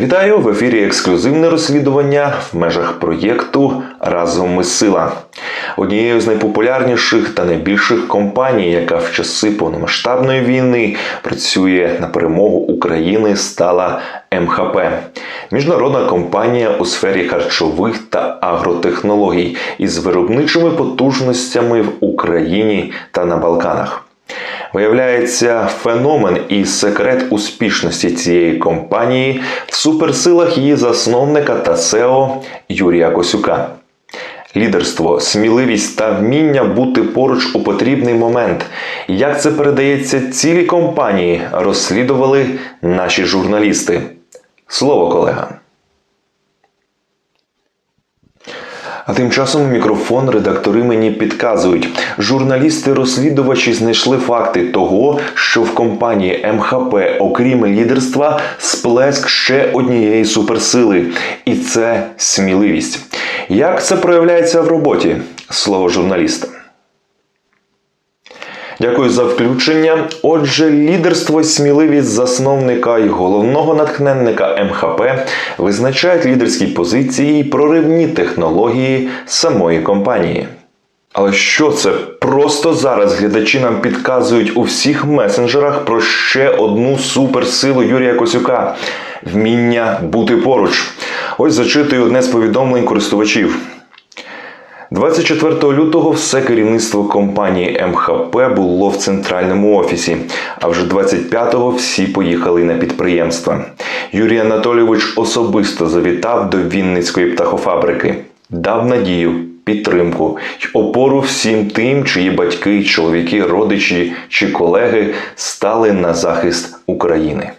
Вітаю в ефірі ексклюзивне розслідування в межах проєкту Разом ми сила. Однією з найпопулярніших та найбільших компаній, яка в часи повномасштабної війни працює на перемогу України, стала МХП міжнародна компанія у сфері харчових та агротехнологій із виробничими потужностями в Україні та на Балканах. Виявляється, феномен і секрет успішності цієї компанії в суперсилах її засновника та СЕО Юрія Косюка. Лідерство, сміливість та вміння бути поруч у потрібний момент. Як це передається цілій компанії, розслідували наші журналісти. Слово колега. А тим часом мікрофон редактори мені підказують. Журналісти-розслідувачі знайшли факти того, що в компанії МХП, окрім лідерства, сплеск ще однієї суперсили, і це сміливість. Як це проявляється в роботі? Слово журналіста. Дякую за включення. Отже, лідерство сміливість засновника і головного натхненника МХП визначають лідерські позиції і проривні технології самої компанії. Але що це? Просто зараз глядачі нам підказують у всіх месенджерах про ще одну суперсилу Юрія Косюка вміння бути поруч. Ось зачитую одне з повідомлень користувачів. 24 лютого все керівництво компанії МХП було в центральному офісі, а вже 25-го всі поїхали на підприємства. Юрій Анатолійович особисто завітав до Вінницької птахофабрики, дав надію, підтримку й опору всім тим, чиї батьки, чоловіки, родичі чи колеги стали на захист України.